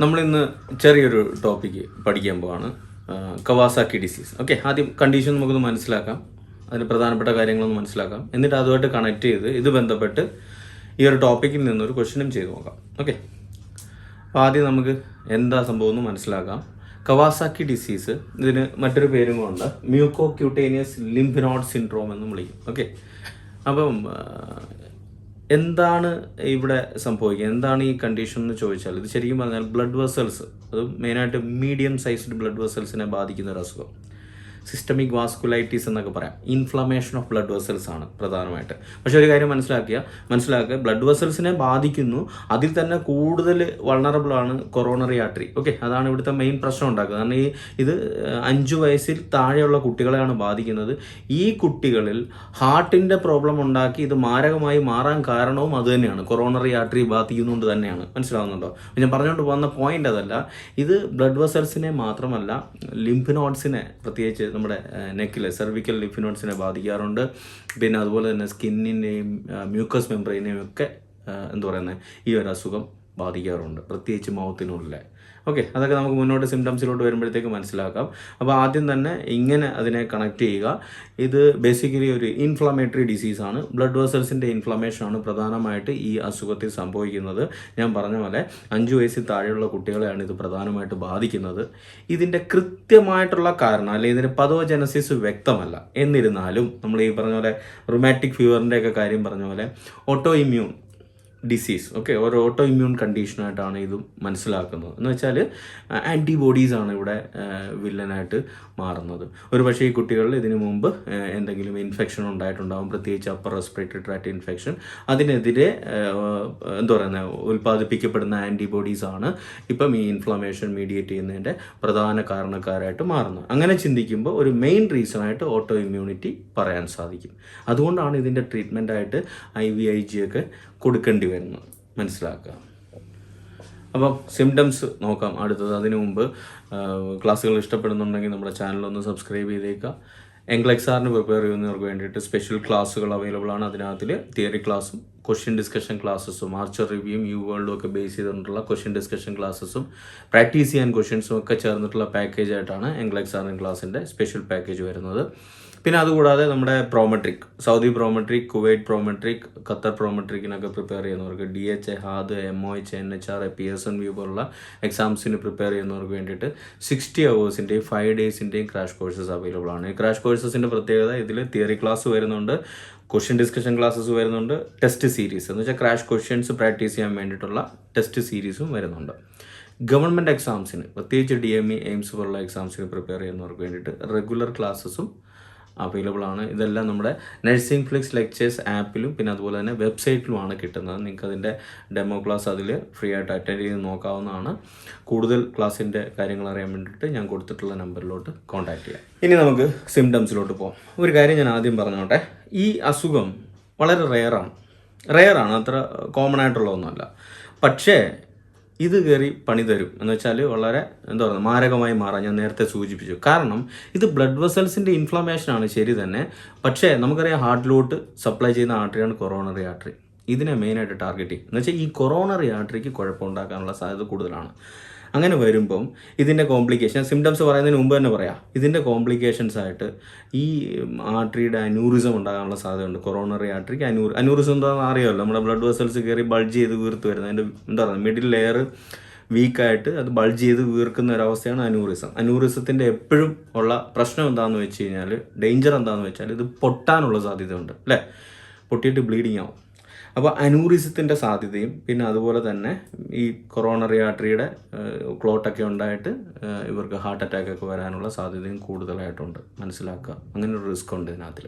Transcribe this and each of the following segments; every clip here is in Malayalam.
നമ്മളിന്ന് ചെറിയൊരു ടോപ്പിക്ക് പഠിക്കാൻ പോവാണ്. കവാസാക്കി ഡിസീസ് ഓക്കെ ആദ്യം കണ്ടീഷൻ നമുക്കൊന്ന് മനസ്സിലാക്കാം. അതിന് പ്രധാനപ്പെട്ട കാര്യങ്ങളൊന്ന് മനസ്സിലാക്കാം. എന്നിട്ട് അതുമായിട്ട് കണക്ട് ചെയ്ത് ഇത് ബന്ധപ്പെട്ട് ഈ ഒരു ടോപ്പിക്കിൽ നിന്നൊരു ക്വസ്റ്റ്യനും ചെയ്ത് നോക്കാം. ഓക്കെ അപ്പോൾ ആദ്യം നമുക്ക് എന്താ സംഭവം എന്ന് മനസ്സിലാക്കാം. കവാസാക്കി ഡിസീസ് ഇതിന് മറ്റൊരു പേരും കൊണ്ട് മ്യൂക്കോ ക്യൂട്ടേനിയസ് ലിംഫിനോഡ് സിൻഡ്രോം എന്നും വിളിക്കും. ഓക്കെ അപ്പം എന്താണ് ഇവിടെ സംഭവിക്കുക? എന്താണ് ഈ കണ്ടീഷൻ എന്ന് ചോദിച്ചാൽ ഇത് ശരിക്കും പറഞ്ഞാൽ ബ്ലഡ് വെസൽസ് അത് മെയിനായിട്ട് മീഡിയം സൈസ്ഡ് ബ്ലഡ് വെസൽസിനെ ബാധിക്കുന്ന ഒരു അസുഖം. സിസ്റ്റമിക് വാസ്കുലൈറ്റീസ് എന്നൊക്കെ പറയാം. ഇൻഫ്ലമേഷൻ ഓഫ് ബ്ലഡ് വെസൽസ് ആണ് പ്രധാനമായിട്ട്. പക്ഷേ ഒരു കാര്യം മനസ്സിലാക്കുക മനസ്സിലാക്കുക ബ്ലഡ് വെസൽസിനെ ബാധിക്കുന്നു അതിൽ തന്നെ കൂടുതൽ വൾണറബിൾ ആണ് കൊറോണറി ആർട്ടറി ഓക്കെ അതാണ് ഇവിടുത്തെ മെയിൻ പ്രശ്നം ഉണ്ടാക്കുക. കാരണം ഈ ഇത് അഞ്ച് വയസ്സിൽ താഴെയുള്ള കുട്ടികളെയാണ് ബാധിക്കുന്നത്. ഈ കുട്ടികളിൽ ഹാർട്ടിന്റെ പ്രോബ്ലം ഉണ്ടാക്കി ഇത് മാരകമായി മാറാൻ കാരണവും അത് തന്നെയാണ്. കൊറോണറി ആർട്ടറി ബാധിക്കുന്നുകൊണ്ട് തന്നെയാണ്. മനസ്സിലാവുന്നുണ്ടോ? ഞാൻ പറഞ്ഞുകൊണ്ട് പോകുന്ന പോയിന്റ് അതല്ല ഇത് ബ്ലഡ് വെസൽസിനെ മാത്രമല്ല ലിംഫ് നോട്ട്സിനെ പ്രത്യേകിച്ച് നമ്മുടെ നെക്കിലെ സെർവിക്കൽ ലിഫിനോൺസിനെ ബാധിക്കാറുണ്ട്. പിന്നെ അതുപോലെ തന്നെ സ്കിന്നിനെയും മ്യൂക്കസ് മെമ്പറിനെയും ഒക്കെ എന്താ പറയുന്നത് ഈ ഒരു അസുഖം ബാധിക്കാറുണ്ട്. പ്രത്യേകിച്ച് മൗത്തിനുള്ളിലെ ഓക്കെ അതൊക്കെ നമുക്ക് മുന്നോട്ട് സിംറ്റംസിലോട്ട് വരുമ്പോഴത്തേക്ക് മനസ്സിലാക്കാം. അപ്പോൾ ആദ്യം തന്നെ ഇങ്ങനെ അതിനെ കണക്ട് ചെയ്യുക. ഇത് ബേസിക്കലി ഒരു ഇൻഫ്ലമേറ്ററി ഡിസീസാണ് ബ്ലഡ് വെസൽസിന്റെ ഇൻഫ്ലമേഷനാണ് പ്രധാനമായിട്ട് ഈ അസുഖത്തിൽ സംഭവിക്കുന്നത്. ഞാൻ പറഞ്ഞ പോലെ അഞ്ച് വയസ്സിൽ താഴെയുള്ള കുട്ടികളെയാണ് ഇത് പ്രധാനമായിട്ട് ബാധിക്കുന്നത്. ഇതിന്റെ കൃത്യമായിട്ടുള്ള കാരണം അല്ലെങ്കിൽ ഇതിന്റെ പതോജനസിസ് വ്യക്തമല്ല. എന്നിരുന്നാലും നമ്മൾ ഈ പറഞ്ഞ പോലെ റൊമാറ്റിക് ഫീവറിന്റെയൊക്കെ കാര്യം പറഞ്ഞ പോലെ ഓട്ടോ ഇമ്മ്യൂൺ ഡിസീസ് ഓക്കെ ഒരു ഓട്ടോ ഇമ്മ്യൂൺ കണ്ടീഷനായിട്ടാണ് ഇത് മനസ്സിലാക്കുന്നത്. എന്ന് വെച്ചാൽ ആന്റിബോഡീസ് ആണ് ഇവിടെ വില്ലനായിട്ട് മാറുന്നത്. ഒരു പക്ഷേ ഈ കുട്ടികളിൽ ഇതിനു മുമ്പ് എന്തെങ്കിലും ഇൻഫെക്ഷൻ ഉണ്ടായിട്ടുണ്ടാകും പ്രത്യേകിച്ച് അപ്പർ റെസ്പിറേറ്ററി ട്രാക്ട് ഇൻഫെക്ഷൻ അതിനെതിരെ എന്താ പറയുന്നത് ഉൽപ്പാദിപ്പിക്കപ്പെടുന്ന ആന്റിബോഡീസ് ആണ് ഇപ്പം ഈ ഇൻഫ്ലമേഷൻ മീഡിയേറ്റ് ചെയ്യുന്നതിന്റെ പ്രധാന കാരണക്കാരായിട്ട് മാറുന്നത്. അങ്ങനെ ചിന്തിക്കുമ്പോൾ ഒരു മെയിൻ റീസൺ ആയിട്ട് ഓട്ടോ ഇമ്മ്യൂണിറ്റി പറയാൻ സാധിക്കും. അതുകൊണ്ടാണ് ഇതിന്റെ ട്രീറ്റ്മെന്റ് ആയിട്ട് ഐ വി ഐ ജി ഒക്കെ കൊടുക്കേണ്ടി വരുന്നത് മനസ്സിലാക്കുക അപ്പം സിംറ്റംസ് നോക്കാം. അടുത്തത് അതിനു മുമ്പ് ക്ലാസ്സുകൾ ഇഷ്ടപ്പെടുന്നുണ്ടെങ്കിൽ നമ്മുടെ ചാനൽ ഒന്ന് സബ്സ്ക്രൈബ് ചെയ്തേക്കുക. എംഗ്ലെക്സാറിന് പ്രിപ്പയർ ചെയ്യുന്നവർക്ക് വേണ്ടിയിട്ട് സ്പെഷ്യൽ ക്ലാസ്സുകൾ അവൈലബിൾ ആണ്. അതിനകത്തിൽ തിയറി ക്ലാസ്സും ക്വസ്റ്റ്യൻ ഡിസ്കഷൻ ക്ലാസ്സസും ആർച്ചർ റിവ്യൂയും യു വേൾഡും ഒക്കെ ബേസ് ചെയ്തിട്ടുള്ള ക്വസ്റ്റ്യൻ ഡിസ്കഷൻ ക്ലാസ്സസും പ്രാക്ടീസ് ചെയ്യാൻ ക്വസ്റ്റ്യൻസും ഒക്കെ ചേർന്നിട്ടുള്ള പാക്കേജ് ആയിട്ടാണ് എംഗ്ലെക്സാറിൻ ക്ലാസ്സിന്റെ സ്പെഷ്യൽ പാക്കേജ് വരുന്നത്. പിന്നെ അതുകൂടാതെ നമ്മുടെ Prometric Saudi Prometric Kuwait Prometric Qatar പ്രോമെട്രിക്കിനൊക്കെ prepare ചെയ്യുന്നവർക്ക് D H A HAAD M O H N H R P S N VUE പോലുള്ള എക്സാംസിന് പ്രിപ്പയർ ചെയ്യുന്നവർക്ക് വേണ്ടിയിട്ട് സിക്സ്റ്റി അവേഴ്സിന്റെയും ഫൈവ് ഡേയ്സിന്റെയും ക്രാഷ് കോഴ്സസ് അവൈലബിൾ ആണ്. ഈ ക്രാഷ് കോഴ്സസിന്റെ പ്രത്യേകത ഇതിൽ തിയറി ക്ലാസ് വരുന്നുണ്ട് ക്വസ്റ്റ്യൻ ഡിസ്കഷൻ ക്ലാസ്സസ് വരുന്നുണ്ട് ടെസ്റ്റ് സീരീസ് എന്ന് വെച്ചാൽ ക്രാഷ് ക്വസ്റ്റ്യൻസ് പ്രാക്ടീസ് ചെയ്യാൻ വേണ്ടിയിട്ടുള്ള ടെസ്റ്റ് സീരീസും വരുന്നുണ്ട്. ഗവൺമെന്റ് എക്സാംസിന് പ്രത്യേകിച്ച് ഡി എം ഇ എയിംസ് പോലുള്ള എക്സാംസിന് പ്രിപ്പയർ ചെയ്യുന്നവർക്ക് വേണ്ടിയിട്ട് റെഗുലർ ക്ലാസ്സസും അവൈലബിൾ ആണ്. ഇതെല്ലാം നമ്മുടെ നഴ്സിംഗ് ഫ്ലിക്സ് ലെക്ചേഴ്സ് ആപ്പിലും പിന്നെ അതുപോലെ തന്നെ വെബ്സൈറ്റിലുമാണ് കിട്ടുന്നത്. നിങ്ങൾക്ക് അതിന്റെ ഡെമോ ക്ലാസ് അതിൽ ഫ്രീ ആയിട്ട് അറ്റൻഡ് ചെയ്ത് നോക്കാവുന്നതാണ്. കൂടുതൽ ക്ലാസ്സിന്റെ കാര്യങ്ങൾ അറിയാൻ വേണ്ടിയിട്ട് ഞാൻ കൊടുത്തിട്ടുള്ള നമ്പറിലോട്ട് കോൺടാക്ട് ചെയ്യാം. ഇനി നമുക്ക് സിംറ്റംസിലോട്ട് പോകാം ഒരു കാര്യം ഞാൻ ആദ്യം പറഞ്ഞോട്ടെ. ഈ അസുഖം വളരെ റെയറാണ് റെയറാണ് അത്ര കോമൺ ആയിട്ടുള്ള ഒന്നുമല്ല പക്ഷേ ഇത് കയറി പണി തരും. എന്ന് വെച്ചാൽ വളരെ എന്താ പറയുക മാരകമായി മാറാൻ ഞാൻ നേരത്തെ സൂചിപ്പിച്ചു. കാരണം ഇത് ബ്ലഡ് വെസൽസിന്റെ ഇൻഫ്ലമേഷൻ ആണ് ശരി തന്നെ. പക്ഷേ നമുക്കറിയാം ഹാർട്ടിലോട്ട് സപ്ലൈ ചെയ്യുന്ന ആർട്ടറിയാണ് കൊറോണറി ആർട്ടറി ഇതിനെ മെയിനായിട്ട് ടാർഗറ്റ് ചെയ്യും. എന്ന് വെച്ചാൽ ഈ കൊറോണറി ആർട്ടറിക്ക് കുഴപ്പമുണ്ടാക്കാനുള്ള സാധ്യത കൂടുതലാണ്. അങ്ങനെ വരുമ്പം ഇതിന്റെ കോംപ്ലിക്കേഷൻ സിംറ്റംസ് പറയുന്നതിന് മുമ്പ് തന്നെ പറയാം. ഇതിന്റെ കോംപ്ലിക്കേഷൻസ് ആയിട്ട് ഈ ആർട്ടറിയുടെ അനൂറിസം ഉണ്ടാകാനുള്ള സാധ്യതയുണ്ട്. കൊറോണറി ആർട്ടറിക്ക് അനൂർ അനൂറിസം എന്താണെന്ന് അറിയാമല്ലോ. നമ്മുടെ ബ്ലഡ് വെസൽസ് കയറി ബൾജ് ചെയ്ത് വീർത്ത് വരുന്നത്. അതിന്റെ എന്താ പറയുക മിഡിൽ ലെയർ വീക്കായിട്ട് അത് ബൾജ് ചെയ്ത് വീർക്കുന്ന ഒരവസ്ഥയാണ് അനൂറിസം അനൂറിസത്തിന്റെ എപ്പോഴും ഉള്ള പ്രശ്നം എന്താണെന്ന് വെച്ച് കഴിഞ്ഞാൽ ഡേഞ്ചർ എന്താണെന്ന് വെച്ചാൽ ഇത് പൊട്ടാനുള്ള സാധ്യതയുണ്ട്. അല്ലേ? പൊട്ടിയിട്ട് ബ്ലീഡിങ് ആവും. അപ്പോൾ അനൂറിസത്തിന്റെ സാധ്യതയും പിന്നെ അതുപോലെ തന്നെ ഈ കൊറോണറി ആർട്ടറിയുടെ ക്ലോട്ടൊക്കെ ഉണ്ടായിട്ട് ഇവർക്ക് ഹാർട്ട് അറ്റാക്ക് ഒക്കെ വരാനുള്ള സാധ്യതയും കൂടുതലായിട്ടുണ്ട്. മനസ്സിലാക്കുക. അങ്ങനെ ഒരു റിസ്ക് ഉണ്ട് ഇതിനകത്തിൽ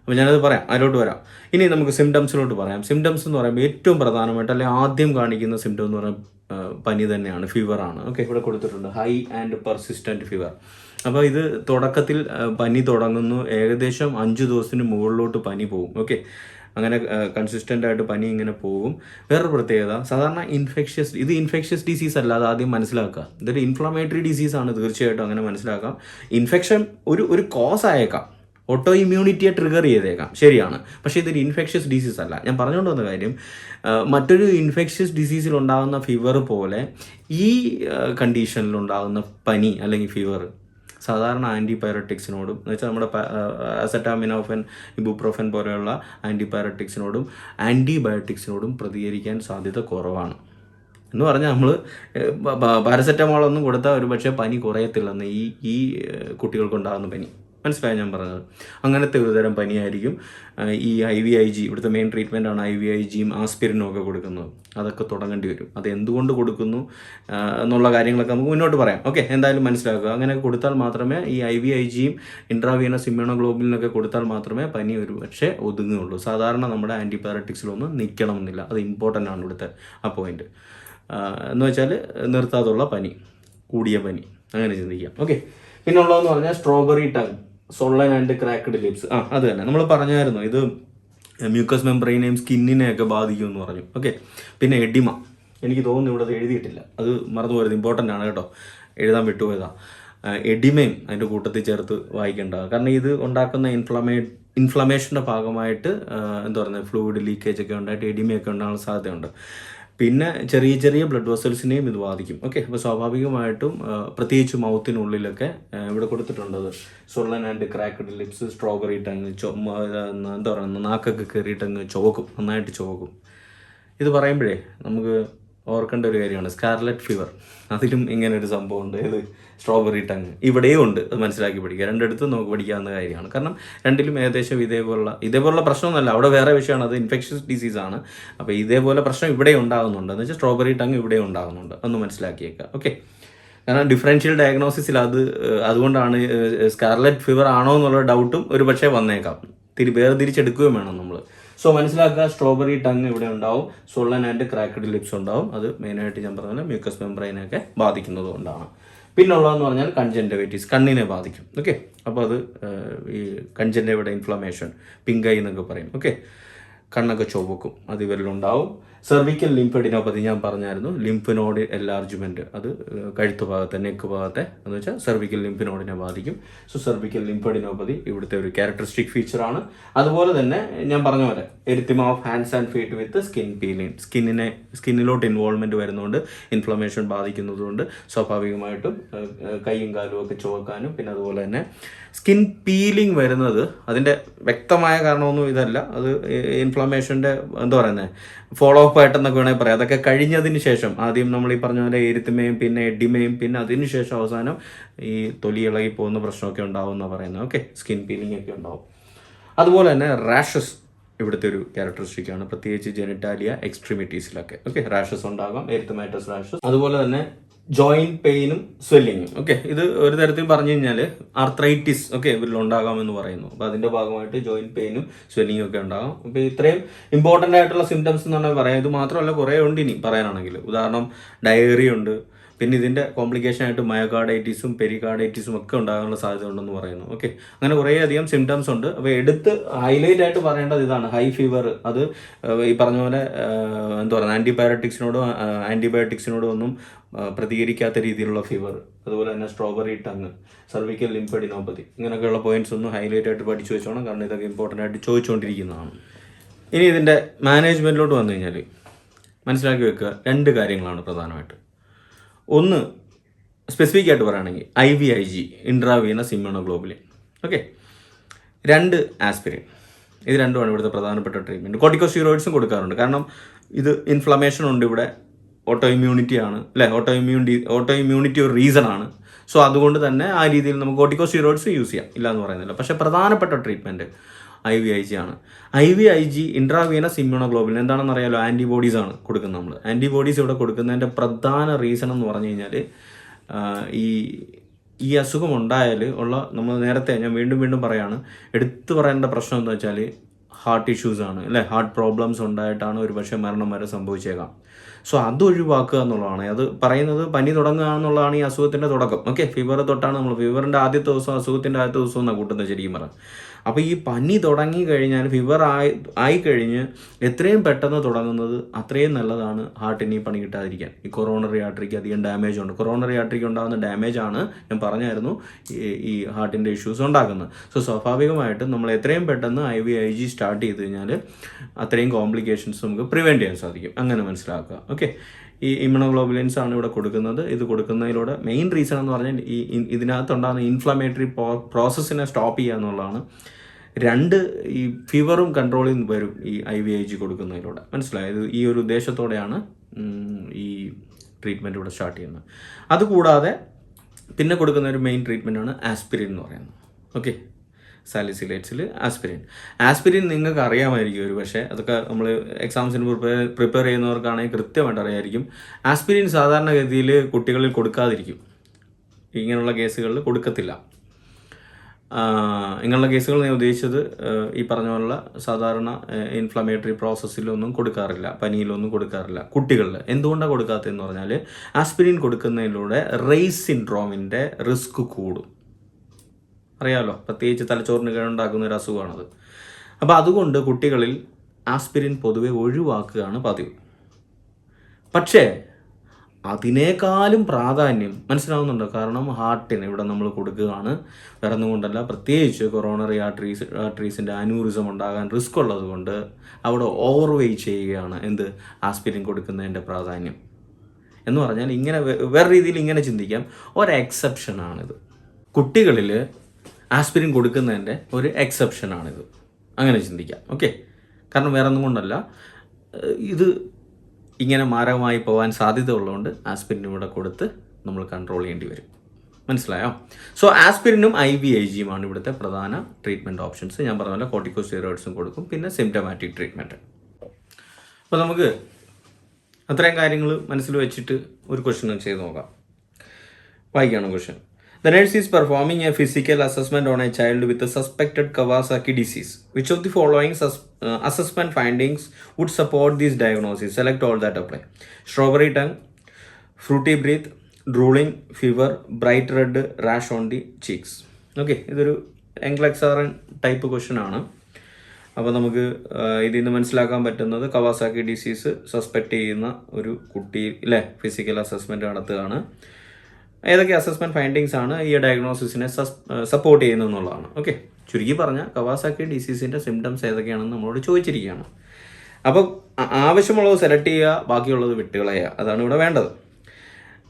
അപ്പോൾ ഞാനത് പറയാം. അതിലോട്ട് വരാം. ഇനി നമുക്ക് സിംറ്റംസിലോട്ട് പറയാം. സിംറ്റംസ് എന്ന് പറയുമ്പോൾ ഏറ്റവും പ്രധാനമായിട്ട് അല്ലെങ്കിൽ ആദ്യം കാണിക്കുന്ന സിംറ്റം എന്ന് പറയുന്നത് പനി തന്നെയാണ്. ഫീവറാണ് ഓക്കെ ഇവിടെ കൊടുത്തിട്ടുണ്ട്. ഹൈ ആൻഡ് പെർസിസ്റ്റന്റ് ഫീവർ അപ്പോൾ ഇത് തുടക്കത്തിൽ പനി തുടങ്ങുന്നു. ഏകദേശം അഞ്ച് ദിവസത്തിന് മുകളിലോട്ട് പനി പോകും. ഓക്കെ. അങ്ങനെ കൺസിസ്റ്റന്റ് ആയിട്ട് പനി ഇങ്ങനെ പോകും. വേറൊരു പ്രത്യേകത സാധാരണ ഇൻഫെക്ഷ്യസ് ഇത് ഇൻഫെക്ഷ്യസ് ഡിസീസ് അല്ല അത് ആദ്യം മനസ്സിലാക്കുക. ഇതൊരു ഇൻഫ്ലമേറ്ററി ഡിസീസ് ആണ് തീർച്ചയായിട്ടും അങ്ങനെ മനസ്സിലാക്കാം. ഇൻഫെക്ഷൻ ഒരു ഒരു കോസ് ആയേക്കാം. ഓട്ടോ ഇമ്മ്യൂണിറ്റിയെ ട്രിഗർ ചെയ്തേക്കാം. ശരിയാണ്. പക്ഷേ ഇതൊരു ഇൻഫെക്ഷ്യസ് ഡിസീസ് അല്ല. ഞാൻ പറഞ്ഞുകൊണ്ട് വന്ന കാര്യം മറ്റൊരു ഇൻഫെക്ഷ്യസ് ഡിസീസിൽ ഉണ്ടാകുന്ന ഫീവർ പോലെ ഈ കണ്ടീഷനിൽ ഉണ്ടാകുന്ന പനി അല്ലെങ്കിൽ ഫീവർ സാധാരണ ആന്റിബയോട്ടിക്സിനോടും എന്ന് വെച്ചാൽ നമ്മുടെ അസറ്റാമിനോഫൻ ഇബുപ്രോഫൻ പോലെയുള്ള ആന്റിബയോട്ടിക്സിനോടും ആന്റിബയോട്ടിക്സിനോടും പ്രതികരിക്കാൻ സാധ്യത കുറവാണ്. എന്ന് പറഞ്ഞാൽ നമ്മൾ പാരസെറ്റമോളൊന്നും കൊടുത്താൽ ഒരു പക്ഷേ പനി കുറയത്തില്ലെന്ന് ഈ ഈ കുട്ടികൾക്കുണ്ടാകുന്ന പനി. മനസ്സിലായി ഞാൻ പറഞ്ഞത്? അങ്ങനത്തെ ഒരു തരം പനിയായിരിക്കും. ഈ ഐ വി ഐ ജി ഇവിടുത്തെ മെയിൻ ട്രീറ്റ്മെന്റ് ആണ് ഐ വി ഐ ജിയും ആസ്പിരിനും ഒക്കെ കൊടുക്കുന്നത്. അതൊക്കെ തുടങ്ങേണ്ടി വരും. അത് എന്തുകൊണ്ട് കൊടുക്കുന്നു? എന്നുള്ള കാര്യങ്ങളൊക്കെ നമുക്ക് മുന്നോട്ട് പറയാം. ഓക്കെ എന്തായാലും മനസ്സിലാക്കുക. അങ്ങനെ കൊടുത്താൽ മാത്രമേ ഈ ഐ വി ഐ ജിയും ഇൻട്രാവീനസ് ഇമ്മ്യൂണോഗ്ലോബിലിനൊക്കെ കൊടുത്താൽ മാത്രമേ പനി ഒരു പക്ഷേ ഒതുങ്ങുകയുള്ളൂ. സാധാരണ നമ്മുടെ ആന്റിബയോട്ടിക്സിലൊന്നും നിൽക്കണമെന്നില്ല. അത് ഇമ്പോർട്ടന്റ് ആണ് ഇവിടുത്തെ ആ പോയിന്റ് എന്ന് വെച്ചാൽ നിർത്താതുള്ള പനി കൂടിയ പനി. അങ്ങനെ ചിന്തിക്കാം. ഓക്കെ പിന്നെ ഉള്ളതെന്ന് പറഞ്ഞാൽ strawberry tongue swollen and cracked lips. ആ അത് തന്നെ. നമ്മൾ പറഞ്ഞായിരുന്നു ഇത് മ്യൂക്കസ് മെമ്പറൈനെയും സ്കിന്നിനെയൊക്കെ ബാധിക്കും എന്ന് പറഞ്ഞു. ഓക്കെ. പിന്നെ എഡിമ. എനിക്ക് തോന്നുന്നു ഇവിടെ അത് എഴുതിയിട്ടില്ല. അത് മറന്നു പോയത് ഇമ്പോർട്ടന്റ് ആണ് കേട്ടോ. എഴുതാൻ വിട്ടുപോയതാ. എഡിമയും അതിന്റെ കൂട്ടത്തിൽ ചേർത്ത് വായിക്കേണ്ട കാരണം ഇത് ഉണ്ടാക്കുന്ന ഇൻഫ്ലമേ ഇൻഫ്ലമേഷന്റെ ഭാഗമായിട്ട് എന്താ പറയുന്നത് ഫ്ലൂയിഡ് ലീക്കേജ് ഒക്കെ ഉണ്ടായിട്ട് എഡിമയൊക്കെ ഉണ്ടാകാൻ സാധ്യതയുണ്ട്. പിന്നെ ചെറിയ ചെറിയ ബ്ലഡ് വെസൽസിനെയും ഇത് ബാധിക്കും. ഓക്കെ അപ്പോൾ സ്വാഭാവികമായിട്ടും പ്രത്യേകിച്ച് മൗത്തിനുള്ളിലൊക്കെ ഇവിടെ കൊടുത്തിട്ടുണ്ടത് swollen and cracked lips strawberry tongue ചൊ എന്താ പറയുക നാക്കൊക്കെ കയറിയിട്ടങ്ങ് ചുവക്കും നന്നായിട്ട് ചുവക്കും. ഇത് പറയുമ്പോഴേ നമുക്ക് ഓർക്കേണ്ട ഒരു കാര്യമാണ്. സ്കാർലറ്റ് ഫീവർ അതിലും ഇങ്ങനെ ഒരു സംഭവം ഉണ്ട് ഇത് സ്ട്രോബെറി ടങ് ഇവിടെയും ഉണ്ട്. അത് മനസ്സിലാക്കി പഠിക്കുക. രണ്ടിടത്തും നമുക്ക് പഠിക്കാവുന്ന കാര്യമാണ്. കാരണം രണ്ടിലും ഏകദേശം ഇതേപോലുള്ള ഇതേപോലുള്ള പ്രശ്നമൊന്നുമല്ല. അവിടെ വേറെ വിഷയമാണ്. അത് ഇൻഫെക്ഷ്യസ് ആണ്. അപ്പോൾ ഇതേപോലെ പ്രശ്നം ഇവിടെ ഉണ്ടാകുന്നുണ്ട് എന്ന് വെച്ചാൽ സ്ട്രോബെറി ടങ് ഇവിടെ ഉണ്ടാകുന്നുണ്ട് ഒന്ന് മനസ്സിലാക്കിയേക്കുക ഓക്കെ കാരണം ഡിഫറൻഷ്യൽ ഡയഗ്നോസിസിൽ അത് അതുകൊണ്ടാണ് സ്കാർലറ്റ് ഫീവർ ആണോ എന്നുള്ള ഡൗട്ടും ഒരു പക്ഷേ വന്നേക്കാം. തിരി വേർതിരിച്ചെടുക്കുകയും വേണം നമ്മൾ സോ മനസ്സിലാക്കുക സ്ട്രോബെറി ടങ് ഇവിടെ ഉണ്ടാവും. സൊള്ളൻ ആൻഡ് ക്രാക്കഡ് ലിപ്സ് ഉണ്ടാവും. അത് മെയിനായിട്ട് ഞാൻ പറഞ്ഞ മ്യൂക്കസ് മെമ്പറൈനൊക്കെ ബാധിക്കുന്നത് കൊണ്ടാണ്. പിന്നുള്ളതെന്ന് പറഞ്ഞാൽ കൺജന്റവൈറ്റീസ് കണ്ണിനെ ബാധിക്കും. ഓക്കെ അപ്പോൾ അത് ഈ കൺജന്റവയുടെ ഇൻഫ്ലമേഷൻ പിങ്കൈ എന്നൊക്കെ പറയും. ഓക്കെ കണ്ണൊക്കെ ചുവക്കും അത് ഇവരിലുണ്ടാവും. സെർവിക്കൽ ലിംഫഡിനോപ്പതി ഞാൻ പറഞ്ഞായിരുന്നു. ലിംഫിനോഡ് എൻലാർജ്മെന്റ് അത് കഴുത്ത് ഭാഗത്തെ നെക്ക് ഭാഗത്തെ എന്ന് വെച്ചാൽ സെർവിക്കൽ ലിംഫിനോഡിനെ ബാധിക്കും. സോ സെർവിക്കൽ ലിംഫഡിനോപ്പതി ഇവിടുത്തെ ഒരു ക്യാരക്ടറിസ്റ്റിക് ഫീച്ചറാണ് അതുപോലെ തന്നെ ഞാൻ പറഞ്ഞ പോലെ erythema of hands and feet with skin peeling സ്കിന്നിനെ സ്കിന്നിലോട്ട് ഇൻവോൾവ്മെന്റ് വരുന്നതുകൊണ്ട് ഇൻഫ്ലമേഷൻ ബാധിക്കുന്നതുകൊണ്ട് സ്വാഭാവികമായിട്ടും കൈയും കാലും ഒക്കെ ചുവക്കാനും പിന്നെ അതുപോലെ തന്നെ സ്കിൻ പീലിംഗ് വരുന്നത് അതിന്റെ വ്യക്തമായ കാരണമൊന്നും ഇതല്ല. അത് ഇൻഫ്ലമേഷന്റെ എന്താ പറയുന്നത് ഫോളോ അപ്പ് എന്നൊക്കെ വേണമെങ്കിൽ പറയാം. അതൊക്കെ കഴിഞ്ഞതിന് ശേഷം ആദ്യം നമ്മൾ ഈ പറഞ്ഞ പോലെ എരുത്തുമയും പിന്നെ എഡിമയും പിന്നെ അതിനുശേഷം അവസാനം ഈ തൊലി ഇളകി പോകുന്ന പ്രശ്നമൊക്കെ ഉണ്ടാവും എന്നാണ് പറയുന്നത്. ഓക്കെ സ്കിൻ പീലിംഗ് ഒക്കെ ഉണ്ടാവും. അതുപോലെ തന്നെ റാഷസ് ഇവിടുത്തെ ഒരു ക്യാരക്ടറിസ്റ്റിക് ആണ്. പ്രത്യേകിച്ച് ജെനിറ്റാലിയ എക്സ്ട്രീമിറ്റീസിലൊക്കെ ഓക്കെ റാഷസ് ഉണ്ടാകാം. എരുത്തമാറ്റസ് റാഷസ് അതുപോലെ തന്നെ ജോയിന്റ് പെയിനും സ്വെല്ലിങ്ങും ഓക്കെ ഇത് ഒരു തരത്തിൽ പറഞ്ഞു കഴിഞ്ഞാൽ ആർത്രൈറ്റിസ് ഓക്കെ ഉണ്ടാകാമെന്ന് പറയുന്നു. അപ്പോൾ അതിന്റെ ഭാഗമായിട്ട് ജോയിന്റ് പെയിനും സ്വെല്ലിങ്ങും ഒക്കെ ഉണ്ടാകും. അപ്പോൾ ഇത്രയും ഇമ്പോർട്ടന്റ് ആയിട്ടുള്ള സിംറ്റംസ് എന്ന് പറഞ്ഞാൽ പറയാം. ഇത് മാത്രമല്ല കുറേ ഉണ്ട് ഇനി പറയാനാണെങ്കിൽ ഉദാഹരണം ഡയറി ഉണ്ട്. പിന്നെ ഇതിന്റെ കോംപ്ലിക്കേഷൻ ആയിട്ട് മയോകാർഡൈറ്റിസും പെരികാർഡൈറ്റിസും ഒക്കെ ഉണ്ടാകാനുള്ള സാധ്യത ഉണ്ടെന്ന് പറയുന്നു. ഓക്കെ അങ്ങനെ കുറേയധികം സിംറ്റംസ് ഉണ്ട്. അപ്പോൾ എടുത്ത് ഹൈലൈറ്റ് ആയിട്ട് പറയേണ്ടത് ഇതാണ്. ഹൈ ഫീവർ അത് ഈ പറഞ്ഞ പോലെ എന്താ പറയുക ആന്റിബയോട്ടിക്സിനോടും ആന്റിബയോട്ടിക്സിനോടും ഒന്നും പ്രതികരിക്കാത്ത രീതിയിലുള്ള ഫീവർ അതുപോലെ തന്നെ സ്ട്രോബെറി ടങ് സർവിക്കൽ ലിംപഡിനോപ്പതി ഇങ്ങനെയൊക്കെയുള്ള പോയിന്റ്സ് ഒന്നും ഹൈലൈറ്റ് ആയിട്ട് പഠിച്ചു വെച്ചോണം. കാരണം ഇതൊക്കെ ഇമ്പോർട്ടന്റ് ആയിട്ട് ചോദിച്ചുകൊണ്ടിരിക്കുന്നതാണ്. ഇനി ഇതിന്റെ മാനേജ്മെന്റിലോട്ട് വന്നു കഴിഞ്ഞാൽ മനസ്സിലാക്കി വെക്കുക. രണ്ട് കാര്യങ്ങളാണ് പ്രധാനമായിട്ട്. ഒന്ന് സ്പെസിഫിക് ആയിട്ട് പറയുകയാണെങ്കിൽ I V I G intravenous immunoglobulin okay രണ്ട് ആസ്പിരിൻ ഇത് രണ്ടുമാണ് ഇവിടുത്തെ പ്രധാനപ്പെട്ട ട്രീറ്റ്മെന്റ് കോർട്ടിക്കോസ്റ്റീറോയിഡ്സും കൊടുക്കാറുണ്ട്. കാരണം ഇത് ഇൻഫ്ലമേഷൻ ഉണ്ട് ഇവിടെ. ഓട്ടോ ഇമ്മ്യൂണിറ്റി ആണ്. അല്ലേ? ഓട്ടോ ഇമ്മ്യൂണിറ്റി ഓട്ടോ ഇമ്മ്യൂണിറ്റി ഒരു റീസൺ ആണ്. സോ അതുകൊണ്ട് തന്നെ ആ രീതിയിൽ നമുക്ക് കോർട്ടിക്കോസ്റ്റീറോയിഡ്സ് യൂസ് ചെയ്യാം. ഇല്ല എന്ന് പറയുന്നില്ല. പക്ഷേ പ്രധാനപ്പെട്ട treatment I V I G ആണ്. I V I G intravenous immunoglobulin എന്താണെന്ന് അറിയാലോ ആന്റിബോഡീസ് ആണ് കൊടുക്കുന്നത് നമ്മൾ ആന്റിബോഡീസ് ഇവിടെ കൊടുക്കുന്നതിന്റെ പ്രധാന റീസൺ എന്ന് പറഞ്ഞു കഴിഞ്ഞാൽ ഈ ഈ അസുഖം ഉണ്ടായാൽ ഉള്ള നമ്മൾ നേരത്തെ ഞാൻ വീണ്ടും വീണ്ടും പറയാണ് എടുത്തു പറയേണ്ട പ്രശ്നം എന്താ വെച്ചാൽ ഹാർട്ട് ഇഷ്യൂസ് ആണ്. അല്ലെ? ഹാർട്ട് പ്രോബ്ലംസ് ഉണ്ടായിട്ടാണ് ഒരു പക്ഷേ മരണം വരെ സംഭവിച്ചേക്കാം. സോ അത് ഒഴിവാക്കുക എന്നുള്ളതാണ്. അത് പറയുന്നത് പനി തുടങ്ങുക എന്നുള്ളതാണ് ഈ അസുഖത്തിന്റെ തുടക്കം. ഓക്കെ ഫീവർ തൊട്ടാണ് നമ്മൾ ഫീവറിന്റെ ആദ്യത്തെ ദിവസം അസുഖത്തിന്റെ ആദ്യത്തെ ദിവസം എന്നാണ് കൂട്ടുന്നത് ശരിക്കും പറയാം അപ്പോൾ ഈ പനി തുടങ്ങി കഴിഞ്ഞാൽ ഫീവർ ആയി ആയിക്കഴിഞ്ഞ് എത്രയും പെട്ടെന്ന് തുടങ്ങുന്നത് അത്രയും നല്ലതാണ് ഹാർട്ടിന് ഈ പണി കിട്ടാതിരിക്കാൻ. ഈ കൊറോണറി ആർട്ടറിക്ക് അധികം ഡാമേജ് ഉണ്ട്. കൊറോണറി ആർട്ടറിക്ക് ഉണ്ടാകുന്ന ഡാമേജ് ആണ് ഞാൻ പറഞ്ഞായിരുന്നു ഈ ഹാർട്ടിന്റെ ഇഷ്യൂസ് ഉണ്ടാക്കുന്നത്. സോ സ്വാഭാവികമായിട്ടും നമ്മൾ എത്രയും പെട്ടെന്ന് I V I G start ചെയ്ത് കഴിഞ്ഞാൽ അത്രയും കോംപ്ലിക്കേഷൻസ് നമുക്ക് പ്രിവെന്റ് ചെയ്യാൻ സാധിക്കും. അങ്ങനെ മനസ്സിലാക്കുക. ഓക്കെ ഈ ഇമ്യൂണോഗ്ലോബുലിൻസ് ആണ് ഇവിടെ കൊടുക്കുന്നത്. ഇത് കൊടുക്കുന്നതിലൂടെ മെയിൻ റീസൺ എന്ന് പറഞ്ഞാൽ ഈ ഇതിനകത്തുണ്ടാകുന്ന ഇൻഫ്ലമേറ്ററി പ്രോസസ്സിനെ സ്റ്റോപ്പ് ചെയ്യുക എന്നുള്ളതാണ്. രണ്ട് ഈ ഫീവറും കൺട്രോളിൽ വരും ഈ ഐ വി ഐ ജി കൊടുക്കുന്നതിലൂടെ. മനസ്സിലായത് ഈ ഒരു ഉദ്ദേശത്തോടെയാണ് ഈ ട്രീറ്റ്മെന്റ് ഇവിടെ സ്റ്റാർട്ട് ചെയ്യുന്നത്. അതുകൂടാതെ പിന്നെ കൊടുക്കുന്ന ഒരു മെയിൻ ട്രീറ്റ്മെന്റ് ആണ് ആസ്പിരിൻ എന്ന് പറയുന്നത്. ഓക്കെ സാലിസിലേറ്റ്സിൽ ആസ്പിരിൻ ആസ്പിരിൻ നിങ്ങൾക്ക് അറിയാമായിരിക്കും ഒരു പക്ഷേ അതൊക്കെ നമ്മൾ എക്സാംസിന് പ്രിപ്പയർ പ്രിപ്പയർ ചെയ്യുന്നവർക്കാണെങ്കിൽ കൃത്യമായിട്ട് അറിയായിരിക്കും ആസ്പിരിൻ സാധാരണഗതിയിൽ കുട്ടികളിൽ കൊടുക്കാതിരിക്കും. ഇങ്ങനെയുള്ള കേസുകളിൽ കൊടുക്കത്തില്ല. ഇങ്ങനെയുള്ള കേസുകൾ ഞാൻ ഉദ്ദേശിച്ചത് ഈ പറഞ്ഞ പോലുള്ള സാധാരണ ഇൻഫ്ലമേറ്ററി പ്രോസസ്സിലൊന്നും കൊടുക്കാറില്ല പനിയിലൊന്നും കൊടുക്കാറില്ല കുട്ടികളിൽ എന്തുകൊണ്ടാണ് കൊടുക്കാത്തതെന്ന് പറഞ്ഞാൽ ആസ്പിരിൻ കൊടുക്കുന്നതിലൂടെ റേസ് സിൻഡ്രോമിന്റെ റിസ്ക് കൂടും. അറിയാമല്ലോ പ്രത്യേകിച്ച് തലച്ചോറിന് കേടുണ്ടാക്കുന്ന ഒരു അസുഖമാണത്. അപ്പോൾ അതുകൊണ്ട് കുട്ടികളിൽ ആസ്പിരിൻ പൊതുവെ ഒഴിവാക്കുകയാണ് പതിവ്. പക്ഷേ അതിനേക്കാളും പ്രാധാന്യം മനസ്സിലാവുന്നുണ്ടോ? കാരണം ഹാർട്ടിന് ഇവിടെ നമ്മൾ കൊടുക്കുകയാണ്. ഒന്നും പ്രത്യേകിച്ച് കൊറോണറി ആർട്ടറീസ് ആർട്ടറീസിന്റെ അനൂറിസം ഉണ്ടാകാൻ റിസ്ക് ഉള്ളത് കൊണ്ട് അവിടെ വെയ് ചെയ്യുകയാണ് എന്ത്? ആസ്പിരിൻ കൊടുക്കുന്നതിന്റെ പ്രാധാന്യം. എന്ന് പറഞ്ഞാൽ ഇങ്ങനെ വേറെ രീതിയിൽ ഇങ്ങനെ ചിന്തിക്കാം. ഒരു എക്സെപ്ഷനാണിത് കുട്ടികളിൽ ആസ്പിരിൻ കൊടുക്കുന്നതിന്റെ ഒരു എക്സെപ്ഷനാണിത് അങ്ങനെ ചിന്തിക്കാം. ഓക്കെ കാരണം വേറെ ഒന്നും കൊണ്ടല്ല. ഇത് ഇങ്ങനെ മാരകമായി പോകാൻ സാധ്യത ഉള്ളതുകൊണ്ട് ആസ്പിരിനും ഇവിടെ കൊടുത്ത് നമ്മൾ കൺട്രോൾ ചെയ്യേണ്ടി വരും. മനസ്സിലായോ? സോ ആസ്പിരിനും ഐ വി ഐ ജിയുമാണ് ഇവിടുത്തെ പ്രധാന ട്രീറ്റ്മെന്റ് ഓപ്ഷൻസ് ഞാൻ പറഞ്ഞ പോലെ കോർട്ടിക്കോസ്റ്റീറോയിഡ്സും കൊടുക്കും പിന്നെ സിംറ്റമാറ്റിക് ട്രീറ്റ്മെന്റ് അപ്പോൾ നമുക്ക് അത്രയും കാര്യങ്ങൾ മനസ്സിൽ വെച്ചിട്ട് ഒരു ക്വസ്റ്റ്യൻ ചെയ്ത് നോക്കാം. വായിക്കണം question the nurse is performing a physical assessment on a child with suspected Kawasaki disease which of the following assessment findings would support these diagnosis select all that apply strawberry tongue fruity breath drooling fever bright red rash on the cheeks okay ഇതൊരു എംഗ്ലക്സാറൻ ടൈപ്പ് ക്വസ്റ്റ്യൻ ആണ്. അപ്പോൾ നമുക്ക് ആ, ഇതിൽ നിന്ന് മനസ്സിലാക്കാൻ പറ്റുന്നത് കവാസാക്കി ഡിസീസ് സസ്പെക്ട് ചെയ്യുന്ന ഒരു കുട്ടി അല്ലേ ഫിസിക്കൽ അസസ്മെന്റ് നടത്തുകയാണ്. ഏതൊക്കെ അസസ്മെന്റ് ഫൈൻഡിങ്സ് ആണ് ഈ ഡയഗ്നോസിസിനെ സപ്പോർട്ട് ചെയ്യുന്നത് എന്നുള്ളതാണ് ഓക്കെ ചുരുക്കി പറഞ്ഞാൽ കവാസാക്കി ഡിസീസിന്റെ സിംറ്റംസ് ഏതൊക്കെയാണെന്ന് നമ്മളോട് ചോദിച്ചിരിക്കുകയാണ്. അപ്പോൾ ആവശ്യമുള്ളത് സെലക്ട് ചെയ്യുക ബാക്കിയുള്ളത് വിട്ടുകളയുക. അതാണ് ഇവിടെ വേണ്ടത്.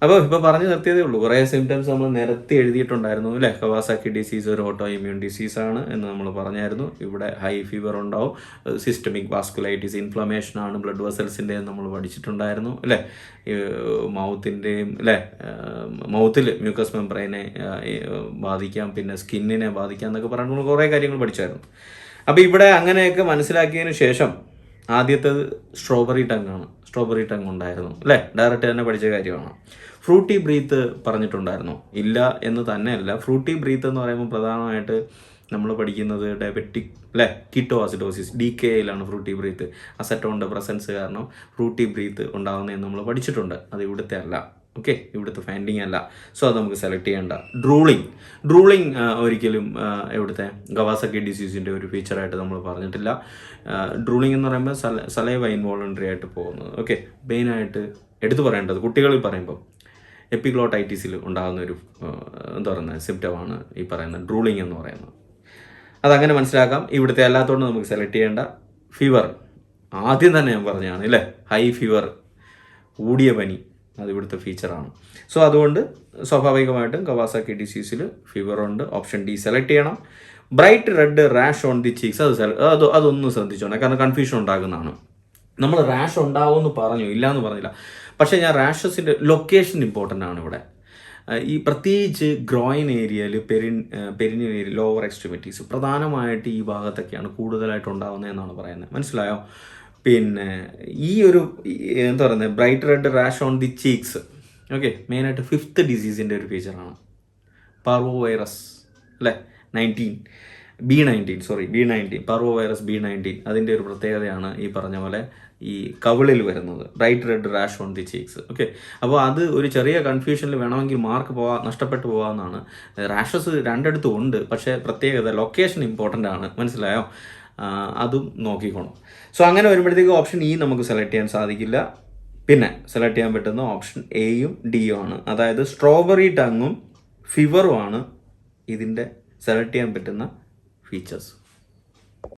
അപ്പോൾ ഇപ്പോൾ പറഞ്ഞു നിർത്തിയതേ ഉള്ളൂ. കുറേ സിംറ്റംസ് നമ്മൾ നിരത്തി എഴുതിയിട്ടുണ്ടായിരുന്നു. അല്ലേ? കവാസാക്കി ഡിസീസ് ഒരു ഓട്ടോ ഇമ്മ്യൂൺ ആണ് എന്ന് നമ്മൾ പറഞ്ഞായിരുന്നു. ഇവിടെ ഹൈ ഫീവർ ഉണ്ടാവും. സിസ്റ്റമിക് വാസ്കുലൈറ്റിസ് ഇൻഫ്ലമേഷൻ ആണ് ബ്ലഡ് വെസൽസിന്റെ നമ്മൾ പഠിച്ചിട്ടുണ്ടായിരുന്നു. അല്ലേ? മൗത്തിന്റെയും അല്ലേ? മൗത്തിൽ മ്യൂക്കസ് മെമ്പ്രൈനെ ബാധിക്കാം. പിന്നെ സ്കിന്നിനെ ബാധിക്കാം എന്നൊക്കെ പറഞ്ഞു നമ്മൾ കുറേ കാര്യങ്ങൾ പഠിച്ചായിരുന്നു. അപ്പോൾ ഇവിടെ അങ്ങനെയൊക്കെ മനസ്സിലാക്കിയതിന് ശേഷം ആദ്യത്തേത് സ്ട്രോബെറി ടങ് ആണ്. സ്ട്രോബെറി ടങ് ഉണ്ടായിരുന്നു. അല്ലേ? ഡയറക്റ്റ് തന്നെ പഠിച്ച കാര്യമാണ്. ഫ്രൂട്ടി ബ്രീത്ത് പറഞ്ഞിട്ടുണ്ടായിരുന്നു. ഇല്ല എന്ന് തന്നെയല്ല. ഫ്രൂട്ടി ബ്രീത്ത് എന്ന് പറയുമ്പോൾ പ്രധാനമായിട്ട് നമ്മൾ പഠിക്കുന്നത് ഡയബറ്റിക് അല്ലേ? കീറ്റോ അസിഡോസിസ് ഡി കെ എയിലാണ് ഫ്രൂട്ടി ബ്രീത്ത് അസറ്റോണിന്റെ പ്രസൻസ് കാരണം ഫ്രൂട്ടി ബ്രീത്ത് ഉണ്ടാകുന്നതെന്ന് നമ്മൾ പഠിച്ചിട്ടുണ്ട്. അത് ഇവിടുത്തെ അല്ല. ഓക്കെ ഇവിടുത്തെ ഫൈൻഡിങ് അല്ല. സോ അത് നമുക്ക് സെലക്ട് ചെയ്യേണ്ട. ഡ്രൂളിങ് ഡ്രൂളിങ് ഒരിക്കലും ഇവിടുത്തെ ഗവാസക്കി ഡിസീസിന്റെ ഒരു ഫീച്ചറായിട്ട് നമ്മൾ പറഞ്ഞിട്ടില്ല. ഡ്രൂളിങ് എന്ന് പറയുമ്പോൾ സല സലൈവ ഇൻവോളണ്ടറി ആയിട്ട് പോകുന്നത്. ഓക്കെ മെയിനായിട്ട് എടുത്തു പറയേണ്ടത് കുട്ടികളിൽ പറയുമ്പോൾ എപ്പിഗ്ലോട്ടൈറ്റിസിൽ ഉണ്ടാകുന്ന ഒരു എന്താ പറയുന്നത് സിംറ്റമാണ് ഈ പറയുന്നത് ഡ്രൂളിങ് എന്ന് പറയുന്നത്. അതങ്ങനെ മനസ്സിലാക്കാം. ഇവിടുത്തെ അല്ലാത്തതുകൊണ്ട് നമുക്ക് സെലക്ട് ചെയ്യേണ്ട ഫീവർ ആദ്യം തന്നെ ഞാൻ പറഞ്ഞതാണ് അല്ലേ ഹൈ ഫീവർ കൂടിയ പനി. അത് ഇവിടുത്തെ ഫീച്ചറാണ് സോ അതുകൊണ്ട് സ്വാഭാവികമായിട്ടും കവാസാക്കി ഡിസീസിൽ ഫീവർ ഉണ്ട്. ഓപ്ഷൻ ഡി സെലക്ട് ചെയ്യണം. Bright red rash on the cheeks അത് അത് അതൊന്ന് ശ്രദ്ധിച്ചോണം കാരണം കൺഫ്യൂഷൻ ഉണ്ടാകുന്നതാണ്. നമ്മൾ റാഷ് ഉണ്ടാവുമെന്ന് പറഞ്ഞു. ഇല്ല എന്ന് പറഞ്ഞില്ല. പക്ഷേ ഞാൻ റാഷസിന്റെ ലൊക്കേഷൻ ഇമ്പോർട്ടന്റ് ആണ് ഇവിടെ. ഈ പ്രത്യേകിച്ച് ഗ്രോയിൻ ഏരിയയിൽ പെരിൻ പെരിഞ്ഞ ഏരിയ ലോവർ എക്സ്ട്രിമിറ്റീസ് പ്രധാനമായിട്ട് ഈ ഭാഗത്തൊക്കെയാണ് കൂടുതലായിട്ട് ഉണ്ടാകുന്നത് എന്നാണ് പറയുന്നത്. മനസ്സിലായോ? പിന്നെ ഈ ഒരു എന്താ പറയുന്നത് bright red rash on the cheeks okay മെയിനായിട്ട് ഫിഫ്ത്ത് ഡിസീസിന്റെ ഒരു ഫീച്ചറാണ് പർവോ വൈറസ് അല്ലേ? Nineteen B nineteen sorry B nineteen parvo virus B nineteen അതിന്റെ ഒരു പ്രത്യേകതയാണ് ഈ പറഞ്ഞ പോലെ ഈ കവിളിൽ വരുന്നത്. Bright red rash on the cheeks okay അപ്പോൾ അത് ഒരു ചെറിയ കൺഫ്യൂഷനിൽ വേണമെങ്കിൽ മാർക്ക് പോവാ നഷ്ടപ്പെട്ടു പോകാമെന്നാണ് റാഷസ് രണ്ടിടത്തും ഉണ്ട് പക്ഷേ പ്രത്യേകത ലൊക്കേഷൻ ഇമ്പോർട്ടന്റ് ആണ്. മനസ്സിലായോ? അതും നോക്കിക്കോണം. സോ അങ്ങനെ വരുമ്പോഴത്തേക്ക് ഓപ്ഷൻ ഇ നമുക്ക് സെലക്ട് ചെയ്യാൻ സാധിക്കില്ല. പിന്നെ സെലക്ട് ചെയ്യാൻ പറ്റുന്ന ഓപ്ഷൻ എയും ഡിയും ആണ്. അതായത് സ്ട്രോബെറി ടങ്ങും ഫിവറുമാണ് ഇതിന്റെ സെലക്ട് ചെയ്യാൻ പറ്റുന്ന ഫീച്ചേഴ്സ്